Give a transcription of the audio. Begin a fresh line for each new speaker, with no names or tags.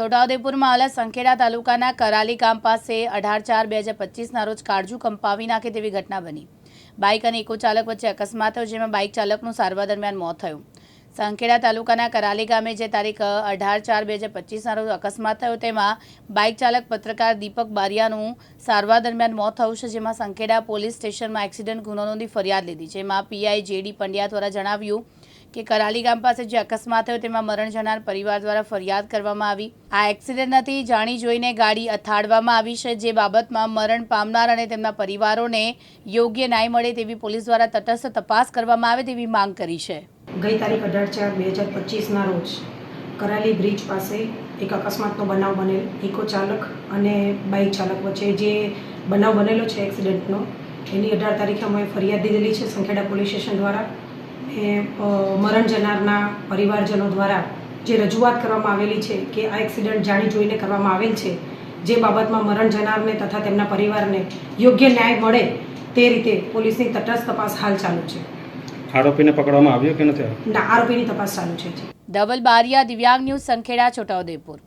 છોટાઉદેપુરમાં આવેલા સંખેડા તાલુકાના કરાલી ગામ પાસે અઢાર ચાર બે હજાર પચીસના રોજ કાળજુ કંપાવી નાખે તેવી ઘટના બની. બાઇક અને ઇકો ચાલક વચ્ચે અકસ્માત થયો જેમાં બાઇક ચાલકનું સારવાર દરમિયાન મોત થયું. સંખેડા તાલુકાના કરાલી ગામે જે તારીખ અઢાર ચાર બે હજાર પચીસના રોજ અકસ્માત થયો તેમાં બાઇક ચાલક પત્રકાર દીપક બારિયાનું સારવાર દરમિયાન મોત થયું છે જેમાં સંખેડા પોલીસ સ્ટેશનમાં એક્સિડન્ટ ગુનો નોંધી ફરિયાદ લીધી જેમાં પીઆઈ જેડી પંડ્યા દ્વારા જણાવ્યું કે કરાલી ગામ પાસે જે અકસ્માત થયો તેમાં મરણ જનાર પરિવાર દ્વારા ફરિયાદ કરવામાં આવી. આ એક્સિડન્ટ નથી, જાણી જોઈને ગાડી અથાડવામાં આવી છે. જે બાબતમાં મરણ પામનાર અને તેમના પરિવારોને યોગ્ય ન્યાય મળે તેવી પોલીસ દ્વારા તટસ્થ તપાસ કરવામાં આવે તેવી માંગ કરી છે.
ગઈ તારીખ અઢાર ચાર બે હજાર પચીસના રોજ કરાલી બ્રિજ પાસે એક અકસ્માતનો બનાવ બનેલ. ઇકો ચાલક અને બાઇક ચાલક વચ્ચે જે બનાવ બનેલો છે એક્સિડન્ટનો, એની અઢાર તારીખે અમે ફરિયાદ દીધેલી છે સંખેડા પોલીસ સ્ટેશન દ્વારા. ને મરણ જનારના પરિવારજનો દ્વારા જે રજૂઆત કરવામાં આવેલી છે કે આ એક્સિડન્ટ જાણી જોઈને કરવામાં આવેલ છે જે બાબતમાં મરણ જનારને તથા તેમના પરિવારને યોગ્ય ન્યાય મળે તે રીતે પોલીસની તટસ્થ તપાસ હાલ ચાલુ છે.
આરોપીને પકડવામાં આવ્યો કે નથી
ના આરોપીની તપાસ ચાલુ છે
ધવલ બારિયા દિવ્યાંગ ન્યૂઝ સંખેડા છોટાઉદેપુર.